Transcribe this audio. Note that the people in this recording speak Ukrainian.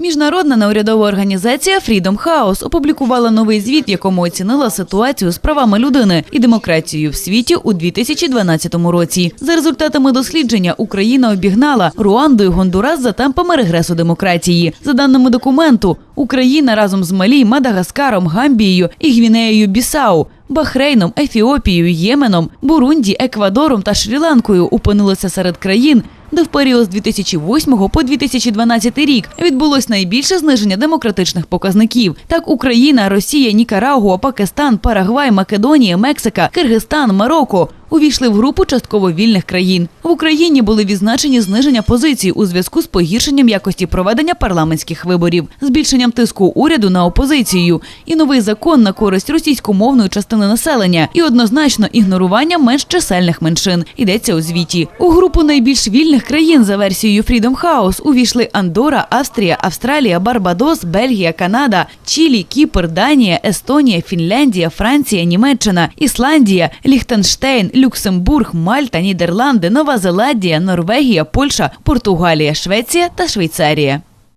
Міжнародна неурядова організація Freedom House опублікувала новий звіт, в якому оцінила ситуацію з правами людини і демократією в світі у 2012 році. За результатами дослідження Україна обігнала Руанду і Гондурас за темпами регресу демократії. За даними документу, Україна разом з Малі, Мадагаскаром, Гамбією і Гвінеєю Бісау. Бахрейном, Ефіопією, Єменом, Бурунді, Еквадором та Шрі-Ланкою опинилися серед країн, де в період з 2008 по 2012 рік відбулось найбільше зниження демократичних показників. Так, Україна, Росія, Нікарагуа, Пакистан, Парагвай, Македонія, Мексика, Киргизстан, Марокко увійшли в групу частково вільних країн. В Україні були відзначені зниження позицій у зв'язку з погіршенням якості проведення парламентських виборів, збільшенням тиску уряду на опозицію і новий закон на користь російськомовної частини населення і однозначно ігнорування менш чисельних меншин. Йдеться у звіті. У групу найбільш вільних країн за версією Freedom House увійшли Андора, Австрія, Австралія, Барбадос, Бельгія, Канада, Чилі, Кіпр, Данія, Естонія, Фінляндія, Франція, Німеччина, Ісландія, Ліхтенштейн, Люксембург, Мальта, Нідерланди, Нова Зеландія, Норвегія, Польща, Португалія, Швеція та Швейцарія.